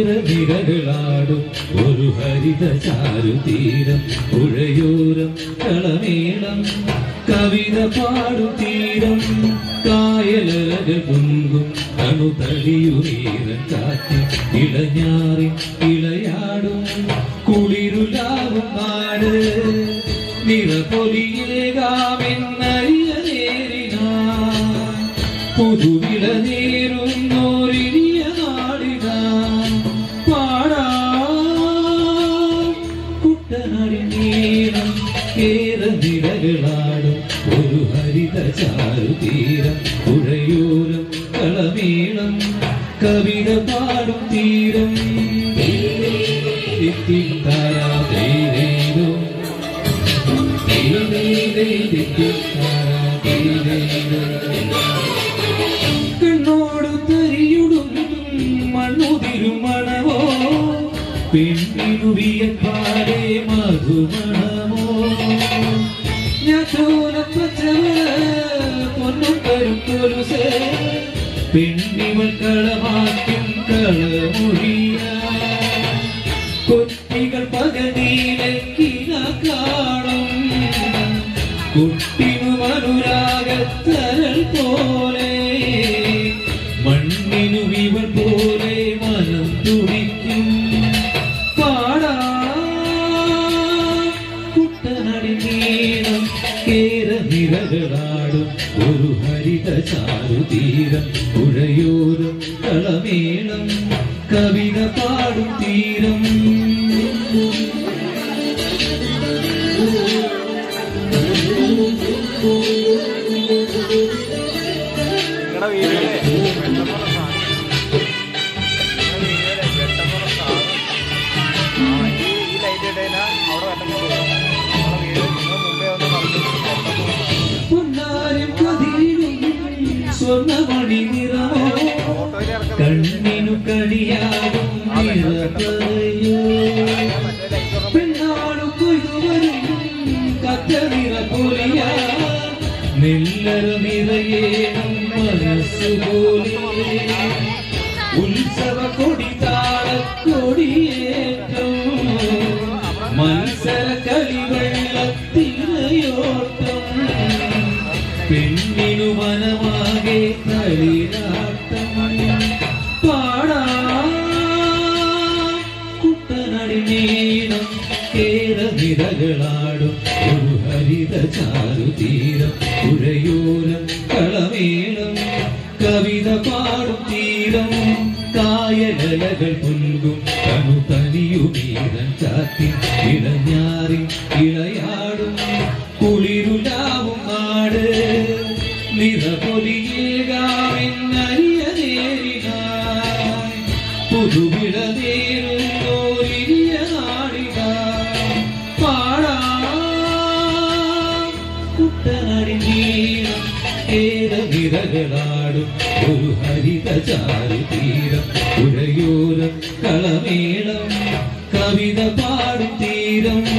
കേരനിരകളാടും ഒരു ഹരിത ചാരു തീരം പുഴയോരം കളമേളം. കവിത പാടും തീരം കായലകൾ പൊങ്കും കണുതടിയുറീരൻ കാറ്റി ഇളഞ്ഞാറി ഇളയാടും. കുളിരുലാവും നാട് നിറപൊലിയിലേകാമെന്നറിയ നേരിനാ. പുതുവിള ചാരുതീരം പുഴയൂരം കളമേളം കവിത പാടും തീരം കണ്ണോട് തരിയുടും മണ്ണുതിരും മണവോ പെണ്ണിനുവിയപ്പാടെ മധുമണമോ പെണ്ണിവൾ കൊത്തികൾ പകനീലക്കിന കാണും കുട്ടിനു അനുരാഗത്തരൽ ഒരു ഹരിത ചാരുതീരം പുഴയോരം കളമേളം കവിത പാടും തീരം. നിങ്ങളുടെ സ്വർണമണി നിറമോ കണ്ണിനു കളിയാകും ഒക്കെ പെണ്ണാടു കൊയ്തുവരും കറ്റ നിറ പൊലിയ നിറയേണം മനസ്സുപോലെ. ഉത്സവ കൊടി താളക്കൊടിയേറ്റം മത്സര കളിവെള്ളത്തിരയോട്ടം മനമാകെ കളിരാട്ടം പാടാ. കുട്ടനടി നീളം കേര നിരകളാടും ഒരു ഹരിത ചാരുതീരം പുഴയോരം കളമേളം കവിത പാടും തീരം കായലകൾ പുൽകും കണു തനിയുമീരൻ ചാത്തി കേര വിരകളാടും. ഒരു ഹരിതചാരു തീരം പുഴയോരം കളമേളം. കവിത പാടും തീരം.